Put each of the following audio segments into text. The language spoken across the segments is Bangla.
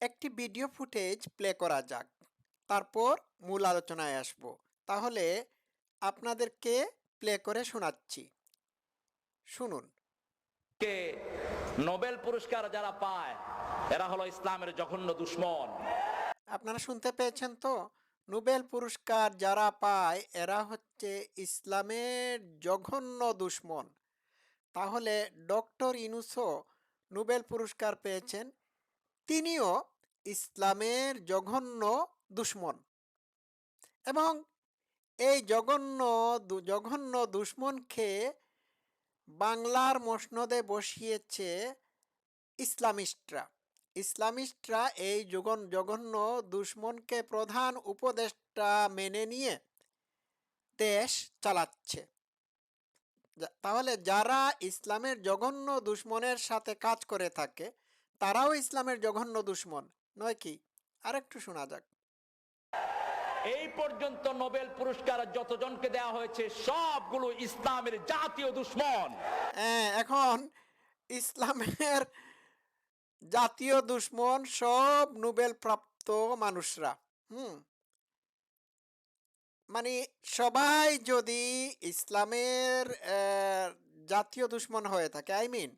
একটি ভিডিও ফুটেজ প্লে করা যাক। তারপর মূল আলোচনায় আসব। তাহলে আপনাদেরকে প্লে করে শোনাচ্ছি। শুনুন। কে নোবেল পুরস্কার যারা পায় এরা হলো ইসলামের জঘন্য দুশ্মন। আপনারা শুনতে পেয়েছেন তো? নোবেল পুরস্কার যারা পায় এরা হচ্ছে ইসলামের জঘন্য দুশ্মন। তাহলে ডক্টর ইনুসো নোবেল পুরস্কার পেয়েছেন। তিনিও ইসলামের জঘন্য দুশ্মন। এবং এই জঘন্য জঘন্য দুশ্মনকে বাংলার মসনদে বসিয়েছে ইসলামিস্টরা। ইসলামিস্টরা এই জগন, জঘন্য দুশ্মনকে প্রধান উপদেষ্টা মেনে নিয়ে দেশ চালাচ্ছে। তাহলে যারা ইসলামের জঘন্য দুশ্মনের সাথে কাজ করে থাকে তারাও ইসলামের জঘন্য দুশ্মন নয় কি? আরেকটু শোনা যাক। এই পর্যন্ত নোবেল পুরস্কার যতজনকে দেওয়া হয়েছে সবগুলো ইসলামের জাতীয় দুশ্মন। হ্যাঁ, এখন ইসলামের জাতীয় দুশ্মন সব নোবেল প্রাপ্ত মানুষরা হুম? মানে সবাই যদি ইসলামের জাতীয় দুশ্মন হয়ে থাকে আই মিন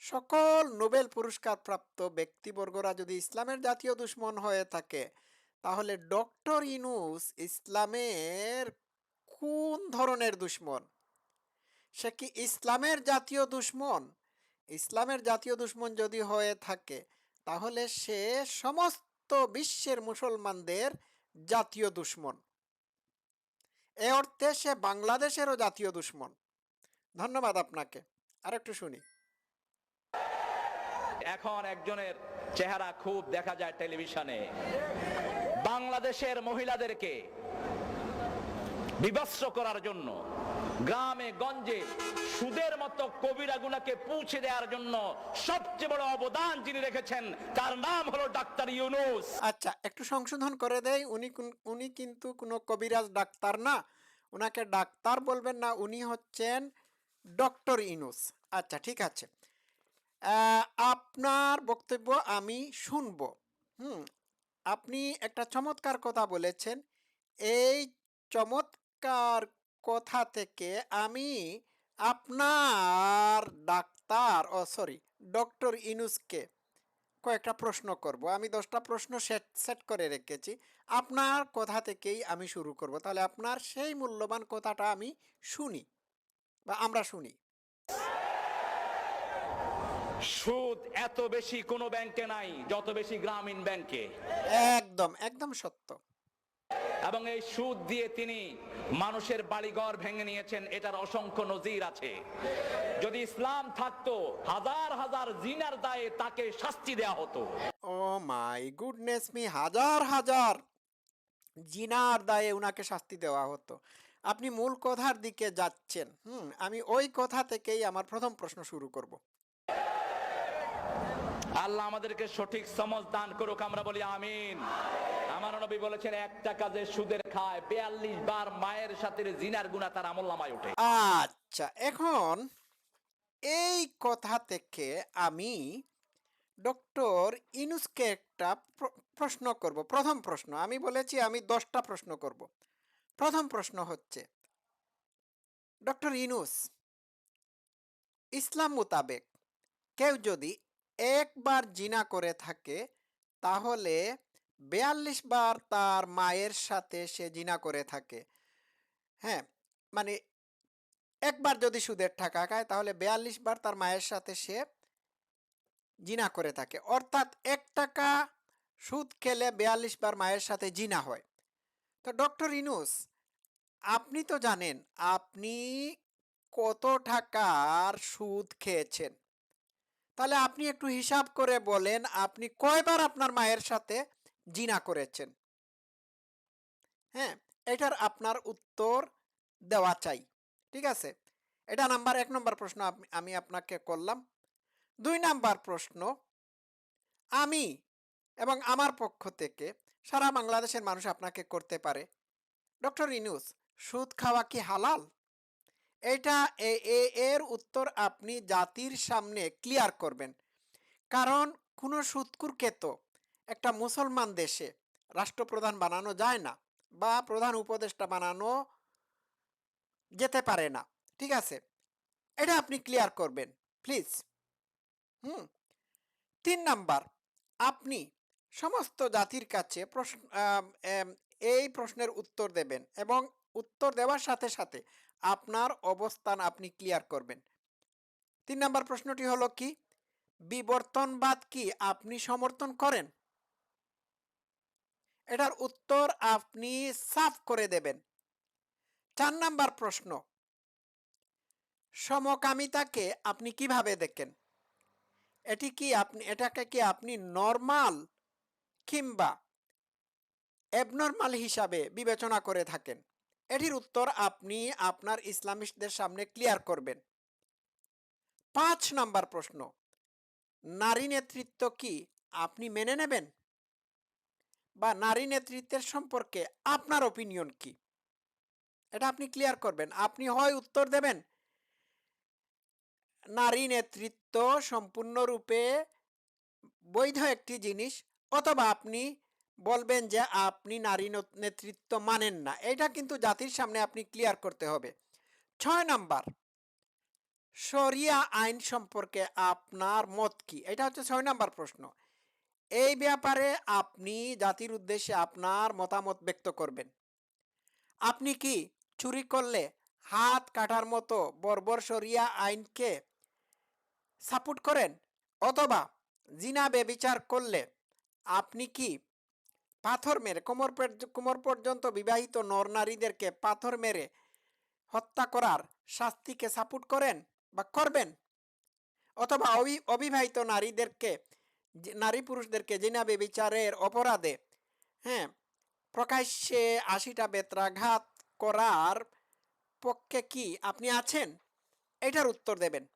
সকল নোবেল পুরস্কার প্রাপ্ত ব্যক্তিবর্গরা যদি ইসলামের জাতীয় দুশ্মন হয়ে থাকে, তাহলে ডক্টর ইনুস ইসলামের কোন ধরনের দুশ্মন? সে কি ইসলামের জাতীয় দুশ্মন? ইসলামের জাতীয় দুশ্মন যদি হয়ে থাকে, তাহলে সে সমস্ত বিশ্বের মুসলমানদের জাতীয় দুশ্মন। এ অর্থে সে বাংলাদেশেরও জাতীয় দুশ্মন। ধন্যবাদ আপনাকে। আরেকটু শুনি। এখন একজনের চেহারা খুব দেখা যায় টেলিভিশনে। বাংলাদেশের মহিলাদেরকে বিভৎস করার জন্য, গ্রামে, গঞ্জে, সুদের মতো কবিরা গুনাকে পৌঁছে দেওয়ার জন্য সবচেয়ে বড় অবদান যিনি রেখেছেন, তার নাম হলো ডাক্তার ইউনুস। আচ্ছা একটু সংশোধন করে দেয় উনি উনি কিন্তু কোনো কবিরাজ ডাক্তার না। ওনাকে ডাক্তার বলবেন না, উনি হচ্ছেন ডক্টর ইনুস আচ্ছা ঠিক আছে। আপনার বক্তব্য আমি শুনব। হুম, আপনি একটা চমৎকার কথা বলেছেন। এই চমৎকার কথা থেকে আমি আপনার ডাক্তার, ও সরি, ডক্টর ইনুসকে কয়েকটা প্রশ্ন করব। আমি দশটা প্রশ্ন সেট সেট করে রেখেছি। আপনার কথা থেকেই আমি শুরু করব। তাহলে আপনার সেই মূল্যবান কথাটা আমি শুনি, বা আমরা শুনি। সুদ এত বেশি কোনো ব্যাংকে নাই যত বেশি গ্রামীণ ব্যাংকে। একদম একদম সত্য। এবং এই সুদ দিয়ে তিনি মানুষের বাড়িঘর ভেঙে নিয়েছেন এটার অসংখ্য নজির আছে। যদি ইসলাম থাকতো হাজার হাজার জিনার দায়ে তাকে শাস্তি দেয়া হতো। ও মাই গুডনেস মি হাজার হাজার জিনার দায়ে উনাকে শাস্তি দেওয়া হতো। আপনি মূল কথার দিকে যাচ্ছেন। হুম আমি ওই কথা থেকেই আমার প্রথম প্রশ্ন শুরু করব। আল্লাহ আমাদেরকে সঠিক সমজ দান করুক, আমরা বলি আমিন। আমার নবী বলেছেন, একটা কাজে সুদের খায় বিয়াল্লিশ বার মায়ের সাথে জিনার গুণা তার আমল নামায় ওঠে। আচ্ছা এখন এই কথা থেকে আমি ডক্টর ইনুসকে একটা প্রশ্ন করব। প্রথম প্রশ্ন, আমি বলেছি আমি দশটা প্রশ্ন করব। প্রথম প্রশ্ন হচ্ছে, ডক্টর ইনুস, ইসলাম মোতাবেক কেউ যদি একবার জিনা করে থাকে, তাহলে বেয়াল্লিশ বার তার মায়ের সাথে সে জিনা করে থাকে। হ্যাঁ মানে একবার যদি সুদের টাকা খায়, তাহলে বেয়াল্লিশ বার তার মায়ের সাথে সে জিনা করে থাকে। অর্থাৎ এক টাকা সুদ খেলে বেয়াল্লিশ বার মায়ের সাথে জিনা হয়। তো ডক্টর ইনুস, আপনি তো জানেন, আপনি কত টাকার সুদ খেয়েছেন? তাহলে আপনি একটু হিসাব করে বলেন, আপনি কয়বার আপনার মায়ের সাথে জিনা করেছেন? হ্যাঁ এটার আপনার উত্তর দেওয়া চাই, ঠিক আছে? এটা নাম্বার, এক নম্বর প্রশ্ন আমি আপনাকে করলাম। দুই নাম্বার প্রশ্ন, আমি এবং আমার পক্ষ থেকে সারা বাংলাদেশের মানুষ আপনাকে করতে পারে। ডক্টর ইনুস, সুদ খাওয়া কি হালাল? এটা এ- এর উত্তর আপনি জাতির সামনে ক্লিয়ার করবেন। কারণ কোনো সুদকুরকে তো? একটা মুসলমান দেশে রাষ্ট্রপ্রধান বানানো যায় না বা প্রধান উপদেষ্টা বানানো যেতে পারে না, ঠিক আছে? এটা আপনি ক্লিয়ার করবেন প্লিজ হুম। তিন নাম্বার, আপনি সমস্ত জাতির কাছে প্রশ্ন এই প্রশ্নের উত্তর দেবেন এবং উত্তর দেওয়ার সাথে সাথে আপনার অবস্থান আপনি ক্লিয়ার করবেন। তিন নাম্বার প্রশ্নটি হলো কি? বিবর্তনবাদ কি আপনি সমর্থন করেন? এটার উত্তর আপনি সাফ করে দেবেন। চার নাম্বার প্রশ্ন, সমকামিতাকে আপনি কীভাবে দেখেন? এটি কি আপনি, এটাকে কি আপনি নর্মাল কিংবা অ্যাবনর্মাল হিসাবে বিবেচনা করে থাকেন? এটির উত্তর আপনি আপনার ইসলামিস্টদের সামনে ক্লিয়ার করবেন। পাঁচ নাম্বার প্রশ্ন, নারী নেতৃত্ব কি আপনি মেনে নেবেন? বা নারী নেতৃত্বের সম্পর্কে আপনার অপিনিয়ন কি? এটা আপনি ক্লিয়ার করবেন। আপনি হয় উত্তর দেবেন, নারী নেতৃত্ব সম্পূর্ণরূপে বৈধ একটি জিনিস, অথবা আপনি বলবেন যে আপনি নারী নত- নেতৃত্ব মানেন না। এটা কিন্তু জাতির সামনে আপনি ক্লিয়ার করতে হবে। ছয় নাম্বার, শরিয়া আইন সম্পর্কে আপনার মত কি? এটা হচ্ছে ছয় নাম্বার প্রশ্ন। এই ব্যাপারে আপনি জাতির উদ্দেশ্যে আপনার মতামত ব্যক্ত করবেন। আপনি কি চুরি করলে হাত কাটার মতো বর্বর শরিয়া আইনকে সাপোর্ট করেন? অথবা জিনা বেবিচার করলে আপনি কি পাথর মেরে, কোমর কোমর পর্যন্ত বিবাহিত নর নারীদেরকে পাথর মেরে হত্যা করার শাস্তিকে সাপোর্ট করেন বা করবেন? অথবা অবি- অবিবাহিত নারীদেরকে নারী পুরুষদেরকে জিনা বিচারের অপরাধে হ্যাঁ প্রকাশ্যে আশিটা বেত্রাঘাত করার পক্ষে কি আপনি আছেন? এটার উত্তর দেবেন।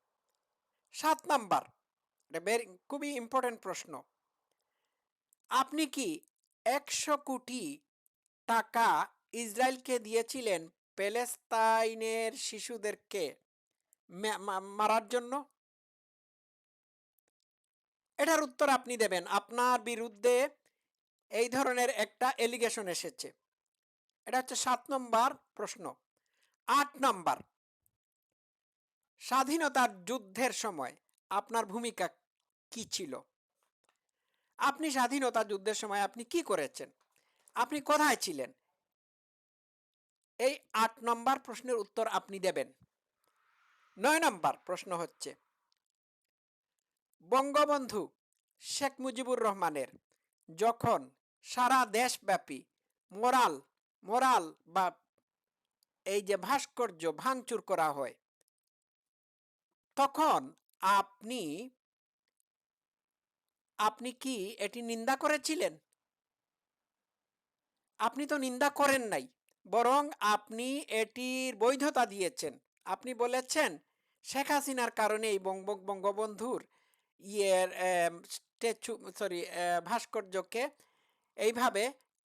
সাত নাম্বার, এটা খুবই ইম্পর্টেন্ট প্রশ্ন। আপনি কি একশো কোটি টাকা ইসরায়েলকে দিয়েছিলেন প্যালেস্তাইনের শিশুদেরকে মারার জন্য? এটার উত্তর আপনি দেবেন। আপনার বিরুদ্ধে এই ধরনের একটা এলিগেশন এসেছে। এটা হচ্ছে সাত নম্বর প্রশ্ন। আট নম্বর। স্বাধীনতার যুদ্ধের সময় আপনার ভূমিকা কি ছিল? আপনি স্বাধীনতা যুদ্ধের সময় আপনি কি করেছেন? আপনি কোথায় ছিলেন? এই আট নম্বর প্রশ্নের উত্তর আপনি দেবেন। নয় নম্বর প্রশ্ন হচ্ছে, বঙ্গবন্ধু শেখ মুজিবুর রহমানের যখন সারা দেশব্যাপী মোরাল মোরাল বা এই যে ভাস্কর্য ভাঙচুর করা হয়, তখন আপনি আপনি কি এটি নিন্দা করেছিলেন? আপনি তো নিন্দা করেন নাই, বরং আপনি এটির বৈধতা দিয়েছেন। আপনি বলেছেন, শেখ হাসিনার কারণে এই বঙ্গ, বঙ্গবন্ধুর ইয়ের স্ট্যাচু, সরি ভাস্কর্যকে এইভাবে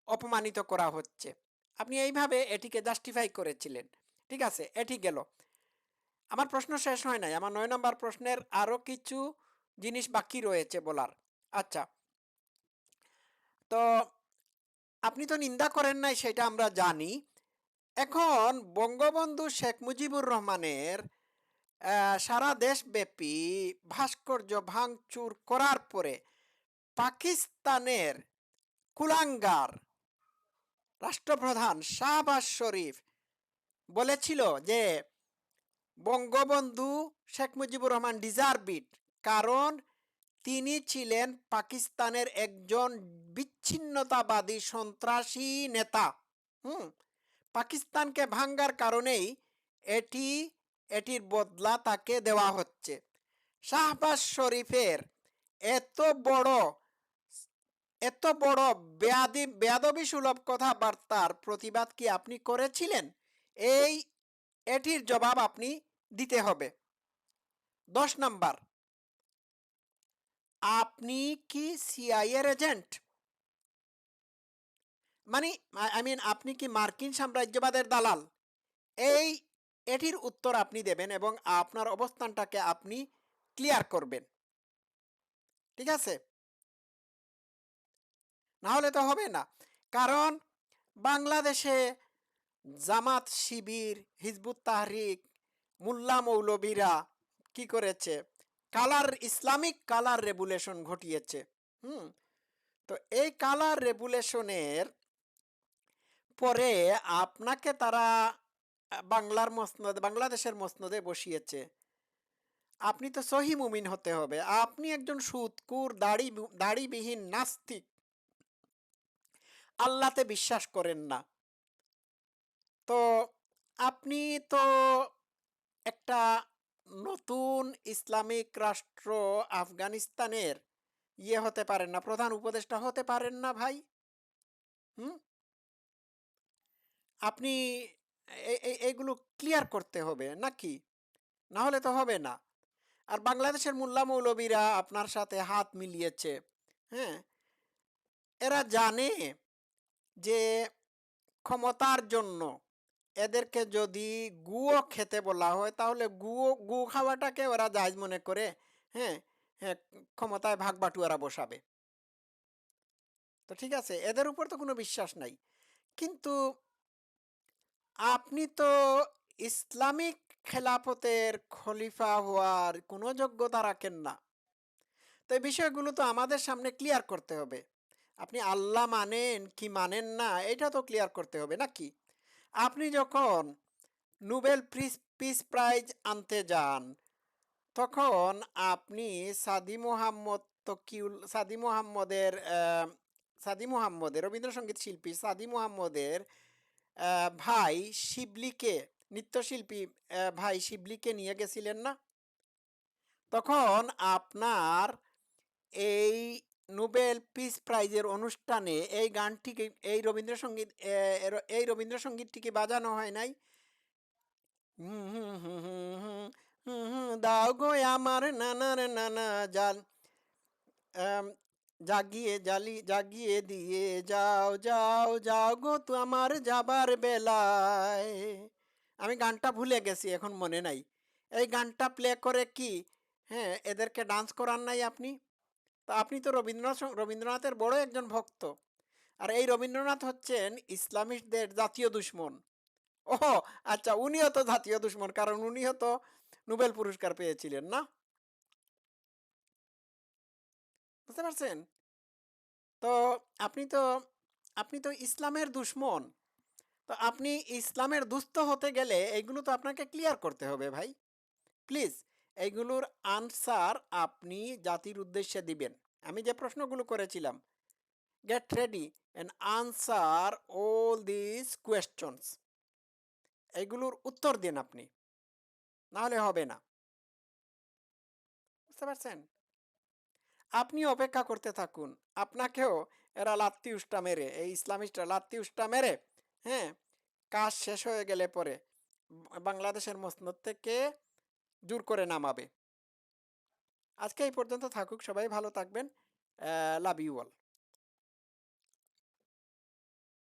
অপমানিত করা হচ্ছে। আপনি এইভাবে এটিকে জাস্টিফাই করেছিলেন। ঠিক আছে, এটি গেল। আমার প্রশ্ন শেষ হয় নাই, আমার নয় নম্বর প্রশ্নের আরও কিছু জিনিস বাকি রয়েছে বলার। আচ্ছা। তো আপনি তো নিন্দা করেন নাই, সেটা আমরা জানি। এখন বঙ্গবন্ধু শেখ মুজিবুর রহমানের সারা দেশব্যাপী ভাস্কর্য ভাঙচুর করার পরে পাকিস্তানের কুলাঙ্গার রাষ্ট্রপ্রধান শাহবাজ শরীফ বলেছিল যে বঙ্গবন্ধু শেখ মুজিবুর রহমান ডিজার্ভ ইট কারণ তিনি ছিলেন পাকিস্তানের একজন বিচ্ছিন্নতাবাদী সন্ত্রাসী নেতা। হুম, পাকিস্তানকে ভাঙ্গার কারণেই এটি, এটির বদলা তাকে দেওয়া হচ্ছে। শাহবাজ শরীফের এত বড় এত বড় বেয়াদি, বেয়াদবি সুলভ কথাবার্তার প্রতিবাদ কি আপনি করেছিলেন? এই, এটির জবাব আপনি দিতে হবে। দশ নাম্বার আপনি কি সিআইএর এজেন্ট মানে আই মিন আপনি কি মার্কিন সাম্রাজ্যবাদের দালাল? এই, এটির উত্তর আপনি দেবেন এবং আপনার অবস্থানটাকে আপনি ক্লিয়ার করবেন। ঠিক আছে? না হলে তো হবে না। কারণ বাংলাদেশে জামাত শিবির, হিজবুত তাহরিক, মুল্লা মৌলবীরা কি করেছে? কালার ইসলামিক কালার রেগুলেশন ঘটিয়েছে। হুম? তো এই কালার রেগুলেশনের পরে আপনাকে তারা বাংলার মসনদ, বাংলাদেশের মসনদে বসিয়েছে। আপনি তো সহি মুমিন হতে হবে। আপনি একজন সুৎকুর, দাড়ি, দাড়িবিহীন নাস্তিক। আল্লাতে বিশ্বাস করেন না। তো আপনি তো একটা নতুন ইসলামিক রাষ্ট্র আফগানিস্তানের? ইয়ে হতে পারেন না, প্রধান উপদেষ্টা হতে পারেন না ভাই। হুম? আপনি এগুলো ক্লিয়ার করতে হবে নাকি? না হলে তো হবে না। আর বাংলাদেশের মোল্লা মৌলবীরা আপনার সাথে হাত মিলিয়েছে হ্যাঁ? এরা জানে যে ক্ষমতার জন্য এদেরকে যদি গুও খেতে বলা হয়, তাহলে গুও গু খাওয়াটাকে ওরা জায়জ মনে করে হ্যাঁ হ্যাঁ ক্ষমতায় ভাগ বাটুয়ারা বসাবে। তো ঠিক আছে, এদের উপর তো কোনো বিশ্বাস নাই। কিন্তু আপনি তো ইসলামিক খেলাফতের খলিফা হওয়ার কোনো যোগ্যতা রাখেন না। তো এই বিষয়গুলো তো আমাদের সামনে ক্লিয়ার করতে হবে। আপনি আল্লাহ মানেন কি মানেন না, এটা তো ক্লিয়ার করতে হবে, নাকি? আপনি যখন নোবেল পিস প্রাইজ আনতে যান, তখন আপনি সাদি মোহাম্মদ তকিউল, সাদি মোহাম্মদের সাদি মোহাম্মদের রবীন্দ্রসঙ্গীত শিল্পী সাদি মোহাম্মদের ভাই শিবলিকে, নৃত্যশিল্পী ভাই শিবলিকে নিয়ে গেছিলেন না? তখন আপনার এই নোবেল পিস প্রাইজের অনুষ্ঠানে এই গানটিকে, এই রবীন্দ্রসঙ্গীত এই রবীন্দ্রসঙ্গীতটিকে বাজানো হয় নাই। দাও গো আমার নানার নানা জাল। জাগিয়ে জালি, জাগিয়ে দিয়ে যাও যাও যাও গো তো আমার যাবার বেলায়। আমি গানটা ভুলে গেছি, এখন মনে নাই। এই গানটা প্লে করে কি? হ্যাঁ এদেরকে ডান্স করান নাই আপনি? তো আপনি তো রবীন্দ্রনাথ রবীন্দ্রনাথের বড় একজন ভক্ত। আর এই রবীন্দ্রনাথ হচ্ছেন ইসলামিস্টদের জাতীয় দুশ্মন। ও আচ্ছা উনিও তো জাতীয় দুশ্মন, কারণ উনিও তো নোবেল পুরস্কার পেয়েছিলেন, না? বুঝতে পারছেন? তো আপনি তো আপনি তো ইসলামের দুশ্মন। তো আপনি ইসলামের দুস্থ হতে গেলে এইগুলো তো আপনাকে ক্লিয়ার করতে হবে ভাই। প্লিজ এইগুলোর আনসার আপনি জাতির উদ্দেশ্যে দিবেন। আমি যে প্রশ্নগুলো করেছিলাম, get ready and answer all this questions. এইগুলোর উত্তর দিন আপনি, নাহলে হবে না। বুঝতে পারছেন? আপনি অপেক্ষা করতে থাকুন। আপনাকেও এরা লাত্তি উষ্টা মেরে, এই ইসলামিস্টরা লাত্তি উষ্টা মেরে হ্যাঁ? কাজ শেষ হয়ে গেলে পরে, বাংলাদেশের মসনদ থেকে জোর করে নামাবে। আজকে এই পর্যন্ত থাকুক সবাই ভালো থাকবেন। Love you all